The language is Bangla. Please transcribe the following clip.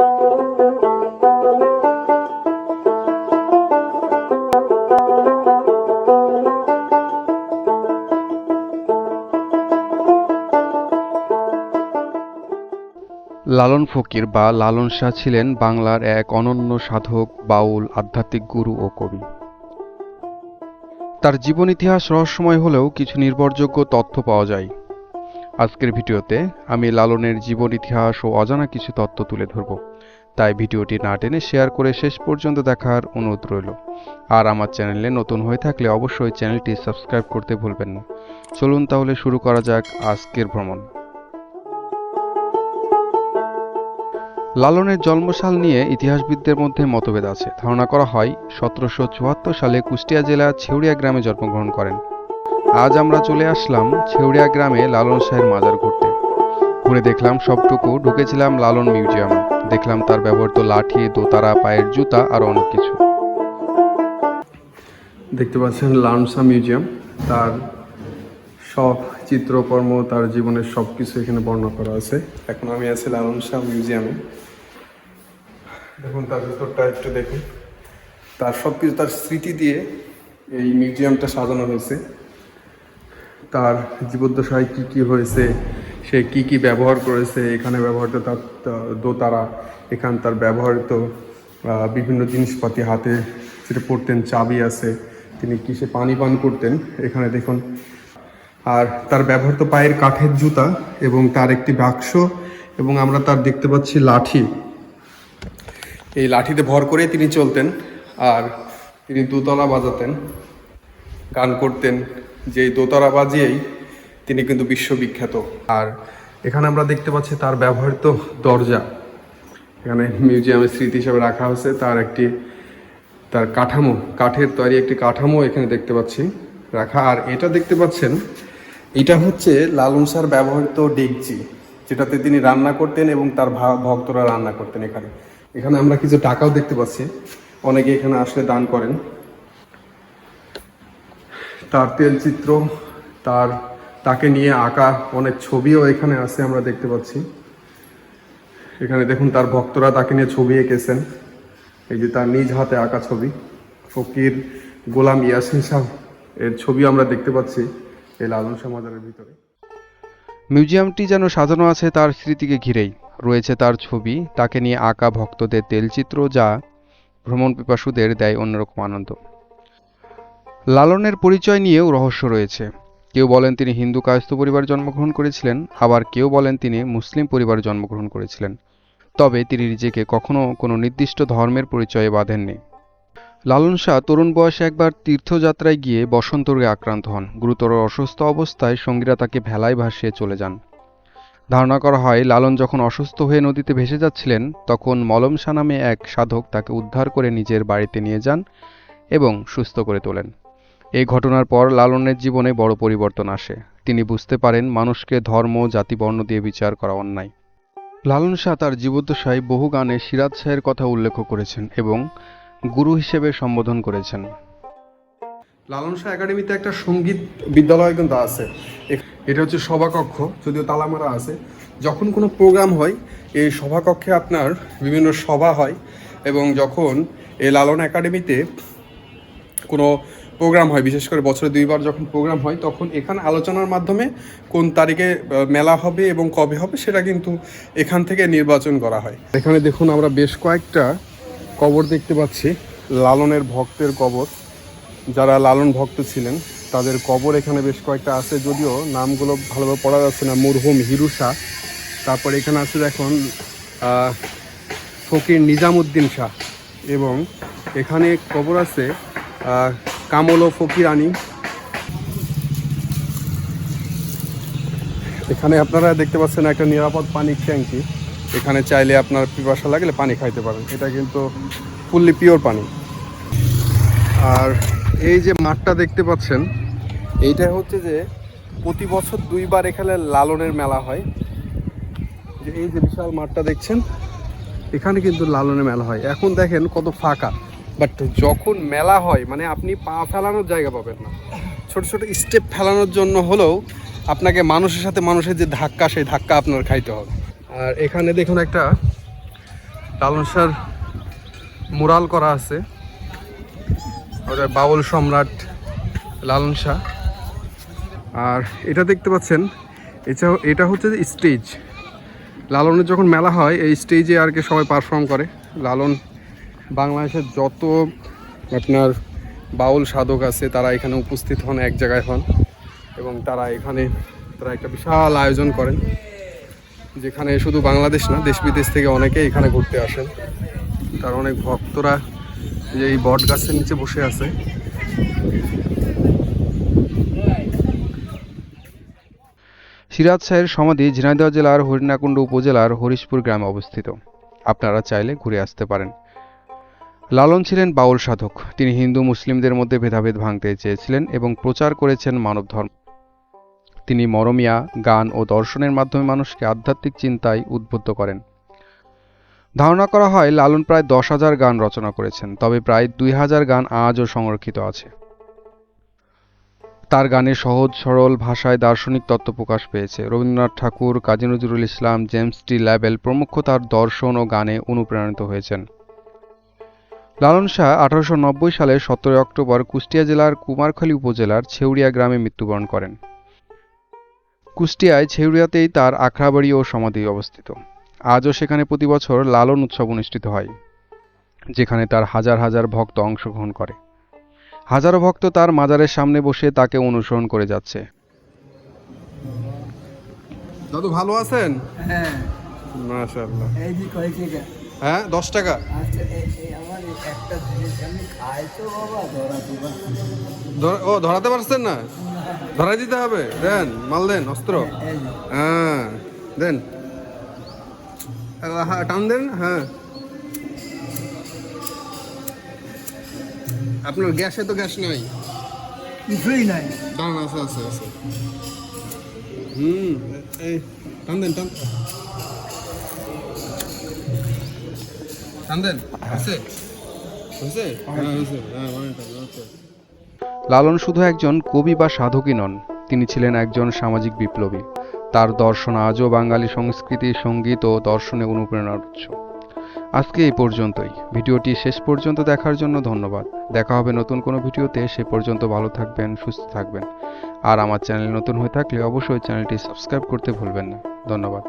লালন ফকির বা লালন শাহ ছিলেন বাংলার এক অনন্য সাধক, বাউল, আধ্যাত্মিক গুরু ও কবি। তার জীবন ইতিহাস রহস্যময় হলেও কিছু নির্ভরযোগ্য তথ্য পাওয়া যায়। আজকের ভিডিওতে আমি লালনের জীবন ইতিহাস ও অজানা কিছু তথ্য তুলে ধরব। তাই ভিডিওটি না টেনে শেয়ার করে শেষ পর্যন্ত দেখার অনুরোধ রইল। আর আমার চ্যানেলে নতুন হয়ে থাকলে অবশ্যই চ্যানেলটি সাবস্ক্রাইব করতে ভুলবেন না। চলুন তাহলে শুরু করা যাক আজকের ভ্রমণ। লালনের জন্মসাল নিয়ে ইতিহাসবিদদের মধ্যে মতভেদ আছে। ধারণা করা হয় সতেরোশো চুয়াত্তর সালে কুষ্টিয়া জেলার ছেউড়িয়া গ্রামে জন্মগ্রহণ করেন। আজ আমরা চলে আসলাম ছেউড়িয়া গ্রামে লালন শাহের মাজার ঘুরতে। ঘুরে দেখলাম সবটুকু, ঢুকেছিলাম লালন মিউজিয়ামে। দেখলাম তার ব্যবহৃত লাঠি, দোতারা, পায়ের জুতা আর অনেক কিছু। দেখতে পাচ্ছেন লাউনসা মিউজিয়াম। তার সব চিত্রকর্ম, তার জীবনের সব কিছু এখানে বর্ণনা করা আছে। এখন আমি আছি লালন শাহ মিউজিয়ামে। দেখুন, তার ভিতরটা একটু দেখুন। তার সব কিছু তার স্মৃতি দিয়ে এই মিউজিয়ামটা সাজানো হয়েছে। তার জীবদ্দশায় কি কি হয়েছে সে কি কি ব্যবহার করেছে, এখানে ব্যবহৃত তার, দোতারা, এখান তার ব্যবহৃত বিভিন্ন জিনিসপাতি হাতে যেটা পড়তেন, চাবি আছে, তিনি কিসে পানি পান করতেন, এখানে দেখুন। আর তার ব্যবহৃত পায়ের কাঠের জুতা এবং তার একটি বাক্স এবং আমরা তার দেখতে পাচ্ছি লাঠি। এই লাঠিতে ভর করে তিনি চলতেন আর তিনি দোতলা বাজাতেন, গান করতেন। যে দোতলা বাজিয়েই তিনি কিন্তু বিশ্ববিখ্যাত। আর এখানে আমরা দেখতে পাচ্ছি তার ব্যবহৃত দরজা। এখানে মিউজিয়ামের স্মৃতি হিসাবে রাখা হয়েছে। তার একটি, তার কাঠামো, কাঠের তৈরি একটি কাঠামো এখানে দেখতে পাচ্ছি রাখা। আর এটা দেখতে পাচ্ছেন, এটা হচ্ছে লালন সার ব্যবহৃত ডেকচি, যেটাতে তিনি রান্না করতেন এবং তার ভক্তরা রান্না করতেন এখানে। এখানে আমরা কিছু টাকাও দেখতে পাচ্ছি। অনেকে এখানে আসলে দান করেন। তার তেলচিত্র, তার তাকে নিয়ে আঁকা অনেক ছবিও এখানে আছে আমরা দেখতে পাচ্ছি। এখানে দেখুন তার ভক্তরা তাকে নিয়ে ছবি এঁকেছেন। এই যে তার নিজ হাতে আঁকা ছবি। ফকির গোলাম ইয়াসিন শাহ এর ছবি আমরা দেখতে পাচ্ছি এই লালন শাহ মাজারের ভিতরে। মিউজিয়ামটি যেন সাজানো আছে তার স্মৃতিকে ঘিরেই। রয়েছে তার ছবি, তাকে নিয়ে আঁকা ভক্তদের তেলচিত্র যা ভ্রমণ পিপাসুদের দেয় অন্যরকম আনন্দ। লালনের পরিচয় নিয়েও রহস্য রয়েছে। কেউ বলেন তিনি হিন্দু কায়স্থ পরিবারে জন্মগ্রহণ করেছিলেন, আবার কেউ বলেন তিনি মুসলিম পরিবারে জন্মগ্রহণ করেছিলেন। তবে তিনি নিজেকে কখনও কোনো নির্দিষ্ট ধর্মের পরিচয়ে বাঁধেননি। লালন শাহ তরুণ বয়সে একবার তীর্থযাত্রায় গিয়ে বসন্ত রোগে আক্রান্ত হন। গুরুতর অসুস্থ অবস্থায় সঙ্গীরা তাকে ভেলায় ভাসিয়ে চলে যান। ধারণা করা হয়, লালন যখন অসুস্থ হয়ে নদীতে ভেসে যাচ্ছিলেন, তখন মলম শাহ নামে এক সাধক তাকে উদ্ধার করে নিজের বাড়িতে নিয়ে যান এবং সুস্থ করে তোলেন। এই ঘটনার পর লালনের জীবনে বড় পরিবর্তন আসে। তিনি বুঝতে পারেন মানুষকে ধর্ম জাতি বর্ণ দিয়ে বিচার করা অন্যায়। লালন শাহ তার জীবদ্দশায় বহু গানে সিরাজ শাহের কথা উল্লেখ করেছেন এবং গুরু হিসেবে সম্বোধন করেছেন। লালন শাহ একাডেমিতে একটা সংগীত বিদ্যালয় কিন্তু আছে। এটা হচ্ছে সভাকক্ষ, যদিও তালামারা আছে। যখন কোনো প্রোগ্রাম হয়, এই সভাকক্ষে আপনার বিভিন্ন সভা হয় এবং যখন এই লালন একাডেমিতে কোনো প্রোগ্রাম হয়, বিশেষ করে বছরে দুইবার যখন প্রোগ্রাম হয়, তখন এখানে আলোচনার মাধ্যমে কোন তারিখে মেলা হবে এবং কবে হবে সেটা কিন্তু এখান থেকে নির্বাচন করা হয়। এখানে দেখুন আমরা বেশ কয়েকটা কবর দেখতে পাচ্ছি। লালনের ভক্তের কবর। যারা লালন ভক্ত ছিলেন, তাদের কবর এখানে বেশ কয়েকটা আছে, যদিও নামগুলো ভালোভাবে পড়া যাচ্ছে না। মরহুম হিরুষা তারপর এখানে আছে দেখুন ফকির নিজামুদ্দিন শাহ। এবং এখানে কবর আছে কামল ও ফকির আনি। এখানে আপনারা দেখতে পাচ্ছেন একটা নিরাপদ পানির ট্যাঙ্কি। এখানে চাইলে আপনার পিপাসা লাগলে পানি খাইতে পারেন। এটা কিন্তু ফুললি পিওর পানি। আর এই যে মাঠটা দেখতে পাচ্ছেন, এইটা হচ্ছে যে প্রতি বছর দুইবার এখানে লালনের মেলা হয়। যে এই যে বিশাল মাঠটা দেখছেন, এখানে কিন্তু লালনের মেলা হয়। এখন দেখেন কত ফাঁকা। বাট যখন মেলা হয় মানে আপনি পা ফেলানোর জায়গা পাবেন না। ছোট ছোট স্টেপ ফেলানোর জন্য হলেও আপনাকে মানুষের সাথে মানুষের যে ধাক্কা, সেই ধাক্কা আপনার খাইতে হবে। আর এখানে দেখুন একটা লালন শাহর মুরাল করা আছে। ওদের বাউল সম্রাট লালন শাহ। আর এটা দেখতে পাচ্ছেন, এটা এটা হচ্ছে যে স্টেজ লালনের যখন মেলা হয়, এই স্টেজে আর কি সবাই পারফর্ম করে। লালন বাংলাদেশের যত আপনার বাউল সাধক আছে, তারা এখানে উপস্থিত হন, এক জায়গায় হন এবং তারা এখানে তারা একটা বিশাল আয়োজন করেন, যেখানে শুধু বাংলাদেশ না, দেশ বিদেশ থেকে অনেকে এখানে ঘুরতে আসেন। তার অনেক ভক্তরা যে এই বট গাছের নিচে বসে আছে। সিরাজ শাহের সমাধি ঝিনাইদহ জেলার হরিণাকুণ্ড উপজেলার হরিশপুর গ্রামে অবস্থিত। আপনারা চাইলে ঘুরে আসতে পারেন। লালন ছিলেন বাউল সাধক। তিনি হিন্দু মুসলিমদের মধ্যে ভেদাভেদ ভাঙতে চেয়েছিলেন এবং প্রচার করেছেন মানব ধর্ম। তিনি মরমিয়া, গান ও দর্শনের মাধ্যমে মানুষকে আধ্যাত্মিক চিন্তায় উদ্বুদ্ধ করেন। ধারণা করা হয়, লালন প্রায় দশ হাজার গান রচনা করেছেন, তবে প্রায় দুই হাজার গান আজও সংরক্ষিত আছে। তার গানে সহজ, সরল ভাষায় দার্শনিক তত্ত্ব প্রকাশ পেয়েছে। রবীন্দ্রনাথ ঠাকুর, কাজী নজরুল ইসলাম, জেমস টি ল্যাবেল প্রমুখ তার দর্শন ও গানে অনুপ্রাণিত হয়েছেন। লালন শাহ আঠারোশো নব্বই সালের সতেরোই অক্টোবর কুষ্টিয়া জেলার কুমারখালী উপজেলার ছেউড়িয়া গ্রামে মৃত্যুবরণ করেন। কুষ্টিয়ায় ছেউড়িয়াতেই তার আখড়াবাড়ি ও সমাধি অবস্থিত। আজও সেখানে প্রতি বছর লালন উৎসব অনুষ্ঠিত হয় যেখানে তার হাজার হাজার ভক্ত অংশগ্রহণ করে। হাজারো ভক্ত তার মাজারের সামনে বসে তাকে অনুসরণ করে যাচ্ছে। দাদু ভালো আছেন? হ্যাঁ। মাশাআল্লাহ। এই যে কয়েছে এটা হ্যাঁ দশ টাকা। আচ্ছা ও ধরাতে পারছেন না? ধরাই দিতে হবে। দেন মাল দেন অস্ত্র। হ্যাঁ দেন। হ্যাঁ টান দেন হ্যাঁ। আপনার গ্যাসে তো গ্যাস নাই। কিছুই নাই। দাঁড়ান আছে আছে আছে। হুম এই টান দেন টান। লালন শুধু একজন কবি বা সাধকই নন তিনি ছিলেন একজন সামাজিক বিপ্লবী। তার দর্শন আজও বাঙালি সংস্কৃতি সংগীত ও দর্শনে অনুপ্রেরণার উৎস আজকে এই পর্যন্তই। ভিডিওটি শেষ পর্যন্ত দেখার জন্য ধন্যবাদ। দেখা হবে নতুন কোনো ভিডিওতে। সে পর্যন্ত ভালো থাকবেন সুস্থ থাকবেন। আর আমার চ্যানেল নতুন হয়ে থাকলে অবশ্যই চ্যানেলটি সাবস্ক্রাইব করতে ভুলবেন না। ধন্যবাদ।